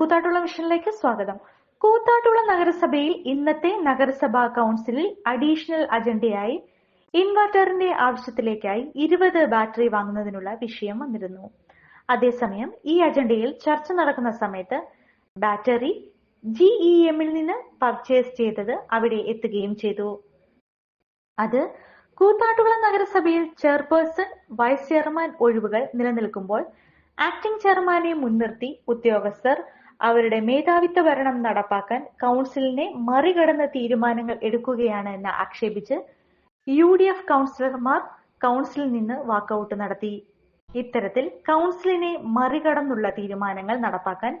കൂത്താട്ടുള്ള മിഷനിലേക്ക് സ്വാഗതം. കൂത്താട്ടുള്ള നഗരസഭയിൽ ഇന്നത്തെ നഗരസഭാ കൗൺസിലിൽ അഡീഷണൽ അജണ്ടയായി ഇൻവെർട്ടറിന്റെ ആവശ്യത്തിലേക്കായി ഇരുപത് ബാറ്ററി വാങ്ങുന്നതിനുള്ള വിഷയം വന്നിരുന്നു. അതേസമയം ഈ അജണ്ടയിൽ ചർച്ച നടക്കുന്ന സമയത്ത് ബാറ്ററി ജിഇ എമ്മിൽ നിന്ന് പർച്ചേസ് ചെയ്തത് അവിടെ എത്തുകയും ചെയ്തു. അത് കൂത്താട്ടുള്ള നഗരസഭയിൽ ചെയർപേഴ്സൺ വൈസ് ചെയർമാൻ ഒഴിവുകൾ നിലനിൽക്കുമ്പോൾ ആക്ടിംഗ് ചെയർമാനെ മുൻനിർത്തി ഉദ്യോഗസ്ഥർ അവരുടെ മേധാവിത്വ ഭരണം നടപ്പാക്കാൻ കൗൺസിലിനെ മറികടന്ന തീരുമാനങ്ങൾ എടുക്കുകയാണ് എന്ന് ആക്ഷേപിച്ച് യു ഡി എഫ് കൗൺസിലർമാർ കൗൺസിലിൽ നിന്ന് വാക്കൌട്ട് നടത്തി. ഇത്തരത്തിൽ കൗൺസിലിനെ മറികടന്നുള്ള തീരുമാനങ്ങൾ നടപ്പാക്കാൻ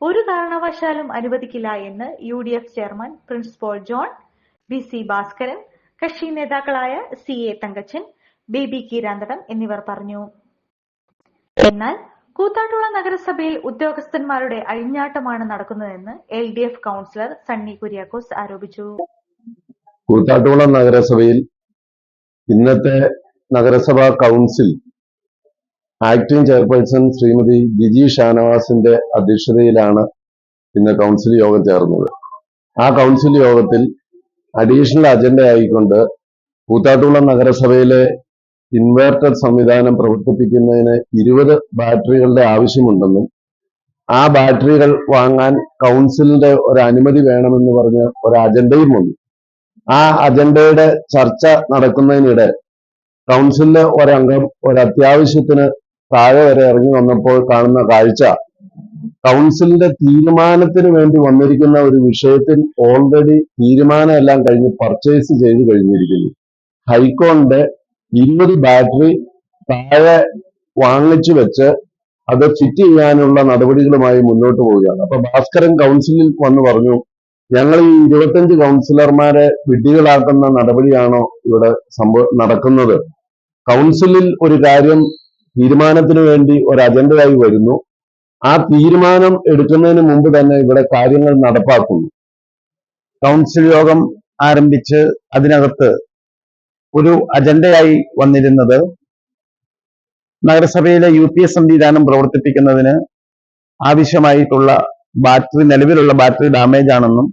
ഒരു കാരണവശാലും അനുവദിക്കില്ല എന്ന് U D F chairman Prince Paul John B C Bhaskaran കക്ഷി നേതാക്കളായ സി എ തങ്കച്ചൻ ബേബി കീരാന്തടം എന്നിവർ പറഞ്ഞു. എന്നാൽ കൂത്താട്ടുള്ള നഗരസഭയിൽ ഉദ്യോഗസ്ഥന്മാരുടെ അഴിഞ്ഞാട്ടമാണ് നടക്കുന്നതെന്ന് L D F councillor Sunny Kuriakose ആരോപിച്ചു. കൂത്താട്ടുകുളം നഗരസഭയിൽ ഇന്നത്തെ നഗരസഭാ council acting chairperson Srimati Biji ഷാനവാസിന്റെ അധ്യക്ഷതയിലാണ് ഇന്ന് കൗൺസിൽ യോഗം ചേർന്നത്. ആ കൗൺസിൽ യോഗത്തിൽ അഡീഷണൽ അജണ്ട ആയിക്കൊണ്ട് കൂത്താട്ടുകുളം നഗരസഭയിലെ ഇൻവേർട്ടർ സംവിധാനം പ്രവർത്തിപ്പിക്കുന്നതിന് ഇരുപത് ബാറ്ററികളുടെ ആവശ്യമുണ്ടെന്നും ആ ബാറ്ററികൾ വാങ്ങാൻ കൗൺസിലിന്റെ ഒരു അനുമതി വേണമെന്ന് പറഞ്ഞ് ഒരു അജണ്ടയും വന്നു ആ അജണ്ടയുടെ ചർച്ച നടക്കുന്നതിനിടെ കൗൺസിലിലെ ഒരംഗം ഒരു അത്യാവശ്യത്തിന് താഴെ വരെ ഇറങ്ങി വന്നപ്പോൾ കാണുന്ന കാഴ്ച കൗൺസിലിന്റെ തീരുമാനത്തിന് വേണ്ടി വന്നിരിക്കുന്ന ഒരു വിഷയത്തിൽ ഓൾറെഡി തീരുമാനം എല്ലാം കഴിഞ്ഞ് പർച്ചേസ് ചെയ്ത് കഴിഞ്ഞിരിക്കുന്നു. ഹൈക്കോണിന്റെ ഇരുപത് ബാറ്ററി താഴെ വാങ്ങിച്ചു വെച്ച് അത് ഫിറ്റ് ചെയ്യാനുള്ള നടപടികളുമായി മുന്നോട്ട് പോവുകയാണ്. അപ്പൊ ഭാസ്കരൻ കൗൺസിലിൽ വന്ന് പറഞ്ഞു ഞങ്ങൾ ഈ ഇരുപത്തഞ്ച് കൗൺസിലർമാരെ വിഡ്ഢികളാക്കുന്ന നടപടിയാണോ ഇവിടെ സംഭവ നടക്കുന്നത്? കൗൺസിലിൽ ഒരു കാര്യം തീരുമാനത്തിന് വേണ്ടി ഒരു അജണ്ടയായി വരുന്നു. ആ തീരുമാനം എടുക്കുന്നതിന് മുമ്പ് തന്നെ ഇവിടെ കാര്യങ്ങൾ നടപ്പാക്കുന്നു. കൗൺസിൽ യോഗം ആരംഭിച്ച് അതിനകത്ത് ഒരു അജണ്ടയായി വന്നിരുന്നത്. നഗരസഭയിലെ യു പി എസ് സംവിധാനം പ്രവർത്തിപ്പിക്കുന്നതിന് ആവശ്യമായിട്ടുള്ള ബാറ്ററി നിലവിലുള്ള ബാറ്ററി ഡാമേജ് ആണെന്നും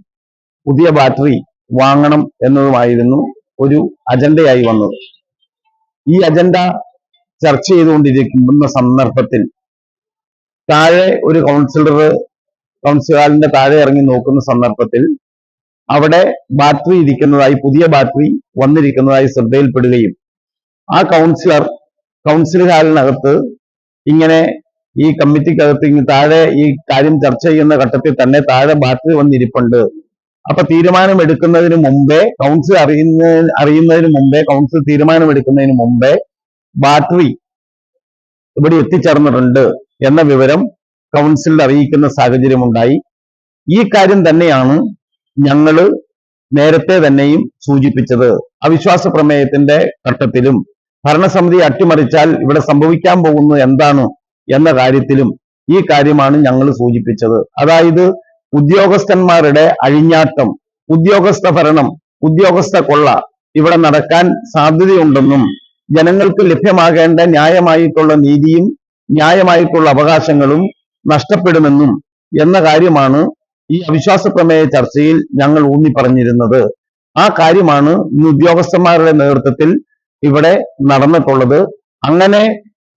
പുതിയ ബാറ്ററി വാങ്ങണം എന്നതുമായിരുന്നു ഒരു അജണ്ടയായി വന്നത്. ഈ അജണ്ട ചർച്ച ചെയ്തുകൊണ്ടിരിക്കുന്ന സന്ദർഭത്തിൽ താഴെ ഒരു കൗൺസിലർ കൗൺസിലറിന്റെ താഴെ ഇറങ്ങി നോക്കുന്ന സന്ദർഭത്തിൽ അവിടെ ബാറ്ററി ഇരിക്കുന്നതായി പുതിയ ബാറ്ററി വന്നിരിക്കുന്നതായി ശ്രദ്ധയിൽപ്പെടുകയും ആ കൗൺസിലർ കൗൺസിൽ ഇങ്ങനെ ഈ കമ്മിറ്റിക്കകത്ത് ഇങ്ങനെ താഴെ ഈ കാര്യം ചർച്ച ചെയ്യുന്ന ഘട്ടത്തിൽ തന്നെ താഴെ ബാറ്ററി വന്നിരിപ്പുണ്ട്. അപ്പൊ തീരുമാനം എടുക്കുന്നതിന് മുമ്പേ കൗൺസിൽ അറിയുന്ന അറിയുന്നതിന് മുമ്പേ കൗൺസിൽ തീരുമാനം എടുക്കുന്നതിന് മുമ്പേ ബാറ്ററി ഇവിടെ എത്തിച്ചേർന്നിട്ടുണ്ട് എന്ന വിവരം കൗൺസിലിൽ അറിയിക്കുന്ന സാഹചര്യമുണ്ടായി. ഈ കാര്യം തന്നെയാണ് ഞങ്ങൾ നേരത്തെ തന്നെയും സൂചിപ്പിച്ചത് അവിശ്വാസ പ്രമേയത്തിന്റെ ഘട്ടത്തിലും ഭരണസമിതി അട്ടിമറിച്ചാൽ ഇവിടെ സംഭവിക്കാൻ പോകുന്നത് എന്താണ് എന്ന കാര്യത്തിലും ഈ കാര്യമാണ് ഞങ്ങൾ സൂചിപ്പിച്ചത്. അതായത് ഉദ്യോഗസ്ഥന്മാരുടെ അഴിഞ്ഞാട്ടം ഉദ്യോഗസ്ഥ ഭരണം ഉദ്യോഗസ്ഥ കൊള്ള ഇവിടെ നടക്കാൻ സാധ്യതയുണ്ടെന്നും ജനങ്ങൾക്ക് ലഭ്യമാകേണ്ട ന്യായമായിട്ടുള്ള നീതിയും ന്യായമായിട്ടുള്ള അവകാശങ്ങളും നഷ്ടപ്പെടുമെന്നും എന്ന കാര്യമാണ് ഈ അവിശ്വാസ പ്രമേയ ചർച്ചയിൽ ഞങ്ങൾ ഊന്നി പറഞ്ഞിരുന്നത് ആ കാര്യമാണ് ഇന്ന് ഉദ്യോഗസ്ഥന്മാരുടെ നേതൃത്വത്തിൽ ഇവിടെ നടന്നിട്ടുള്ളത്. അങ്ങനെ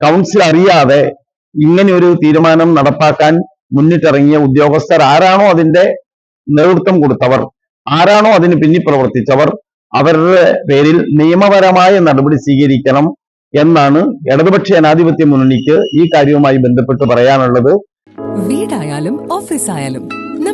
കൗൺസിൽ അറിയാതെ ഇങ്ങനെ ഒരു തീരുമാനം നടപ്പാക്കാൻ മുന്നിട്ടിറങ്ങിയ ഉദ്യോഗസ്ഥർ ആരാണോ അതിന്റെ നേതൃത്വം കൊടുത്തവർ ആരാണോ അതിന് പിന്നിൽ പ്രവർത്തിച്ചവർ അവരുടെ പേരിൽ നിയമപരമായ നടപടി സ്വീകരിക്കണം എന്നാണ് ഇടതുപക്ഷ ജനാധിപത്യ മുന്നണിക്ക് ഈ കാര്യവുമായി ബന്ധപ്പെട്ട് പറയാനുള്ളത്. വീടായാലും ഓഫീസായാലും